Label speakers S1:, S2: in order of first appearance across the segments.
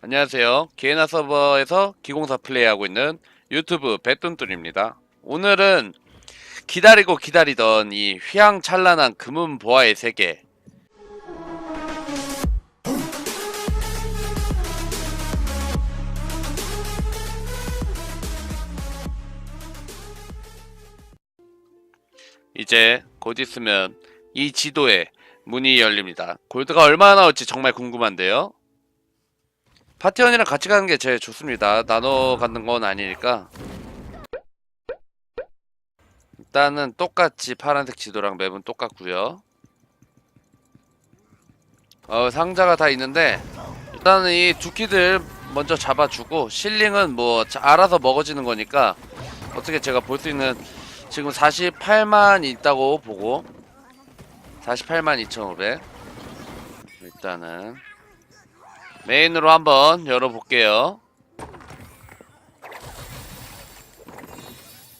S1: 안녕하세요. 기에나 서버에서 기공사 플레이하고 있는 유튜브 배뚠뚠입니다. 오늘은 기다리고 기다리던 이 휘황찬란한 금은 보화의 세계 이제 곧 있으면 이 지도에 문이 열립니다. 골드가 얼마나 나올지 정말 궁금한데요. 파티원이랑 같이 가는 게 제일 좋습니다. 나눠 가는 건 아니니까. 일단은 똑같이 파란색 지도랑 맵은 똑같고요. 어, 상자가 다 있는데 일단은 이 두키들 먼저 잡아주고 실링은 뭐 자- 알아서 먹어지는 거니까 어떻게 제가 볼 수 있는 지금 48만 있다고 보고 48만 2,500 일단은 메인으로 한번 열어볼게요.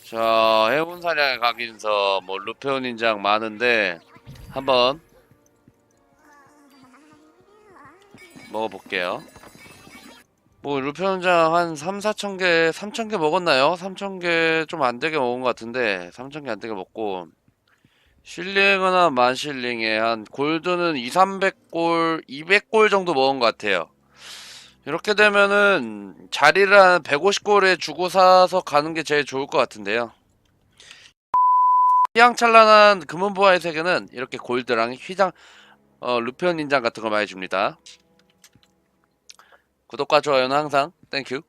S1: 자, 해군 사냥에 가긴서 뭐 루페온 인장 많은데 한번 먹어볼게요. 뭐 루페온 인장 한 3, 4천 개, 3천 개 먹었나요? 3천 개 좀 안 되게 먹은 것 같은데 3천 개 안 되게 먹고 실링은 한 만실링에 한 골드는 2, 300골, 200골 정도 먹은 것 같아요. 이렇게 되면은 자리를 한 150골에 주고 사서 가는 게 제일 좋을 것 같은데요. 휘황찬란한 금은보화의 세계는 이렇게 골드랑 휘장, 어, 루페온 인장 같은 거 많이 줍니다. 구독과 좋아요는 항상 땡큐.